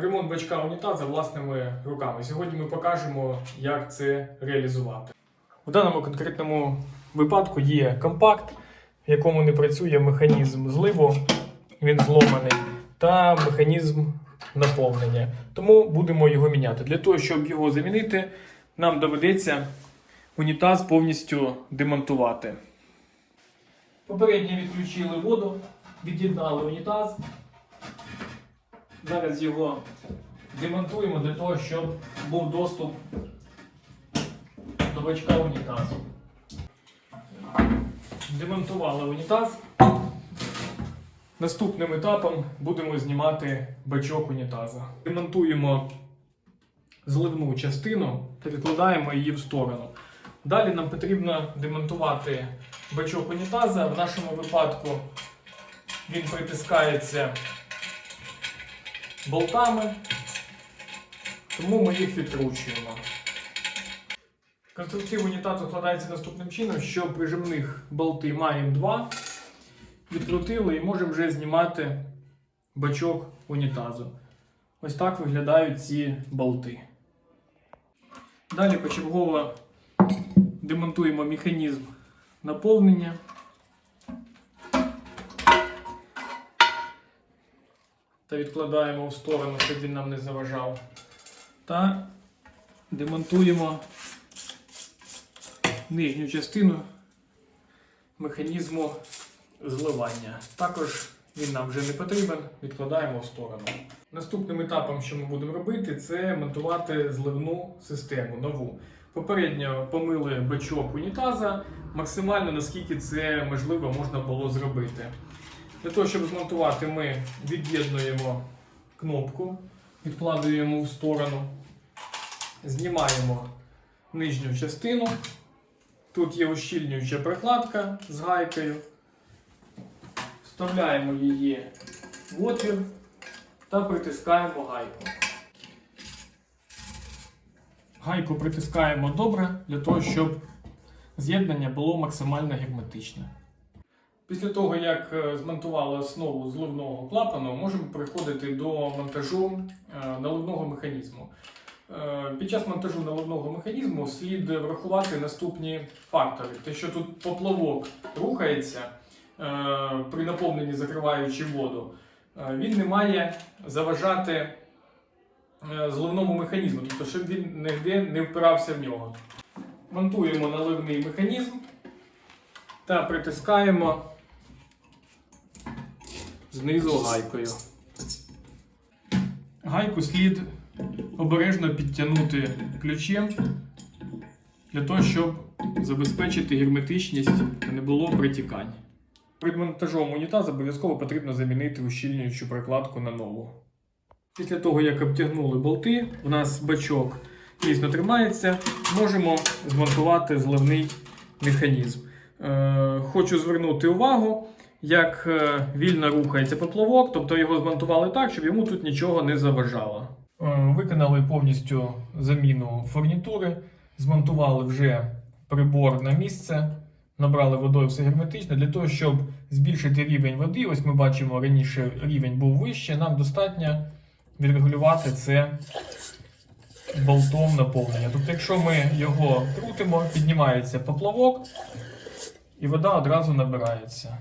Ремонт бачка унітаза власними руками. Сьогодні ми покажемо, як це реалізувати. В даному конкретному випадку є компакт, в якому не працює механізм зливу, він зломаний, та механізм наповнення. Тому будемо його міняти. Для того, щоб його замінити, нам доведеться унітаз повністю демонтувати. Попередньо відключили воду, від'єднали унітаз. Зараз його демонтуємо для того, щоб був доступ до бачка унітазу. Демонтували унітаз. Наступним етапом будемо знімати бачок унітаза. Демонтуємо зливну частину та відкладаємо її в сторону. Далі нам потрібно демонтувати бачок унітаза. В нашому випадку він притискається болтами, тому ми їх відкручуємо. Конструктив унітазу складається наступним чином, що прижимних болти маємо два. Відкрутили і можемо вже знімати бачок унітазу. Ось так виглядають ці болти. Далі почергово демонтуємо механізм наповнення. Та відкладаємо в сторону, щоб він нам не заважав. Та демонтуємо нижню частину механізму зливання. Також він нам вже не потрібен, відкладаємо в сторону. Наступним етапом, що ми будемо робити, це монтувати зливну систему нову. Попередньо помили бачок унітаза максимально наскільки це можливо можна було зробити. Для того, щоб змонтувати, ми від'єднуємо кнопку, відкладуємо в сторону, знімаємо нижню частину. Тут є ущільнююча прокладка з гайкою. Вставляємо її в отвір та притискаємо гайку. Гайку притискаємо добре для того, щоб з'єднання було максимально герметичне. Після того, як е, змонтували основу зливного клапану, можемо переходити до монтажу е, наливного механізму. Е, Під час монтажу наливного механізму слід врахувати наступні фактори. Те, що тут поплавок рухається при наповненні закриваючи воду, він не має заважати зливному механізму, тобто, щоб він ніде не впирався в нього. Монтуємо наливний механізм та притискаємо знизу гайкою. Гайку слід обережно підтягнути ключем для того, щоб забезпечити герметичність та не було притікань. Перед монтажом унітазу обов'язково потрібно замінити ущільнюючу прокладку на нову. Після того, як обтягнули болти, у нас бачок міцно тримається, можемо змонтувати зливний механізм. Е, хочу звернути увагу, як е, вільно рухається поплавок, тобто його змонтували так, щоб йому тут нічого не заважало. Е, Виконали повністю заміну фурнітури, змонтували вже прибор на місце, набрали водою все герметично. Для того, щоб збільшити рівень води, ось ми бачимо, раніше рівень був вище, нам достатньо відрегулювати це болтом наповнення. Тобто, якщо ми його крутимо, піднімається поплавок, і вода одразу набирається.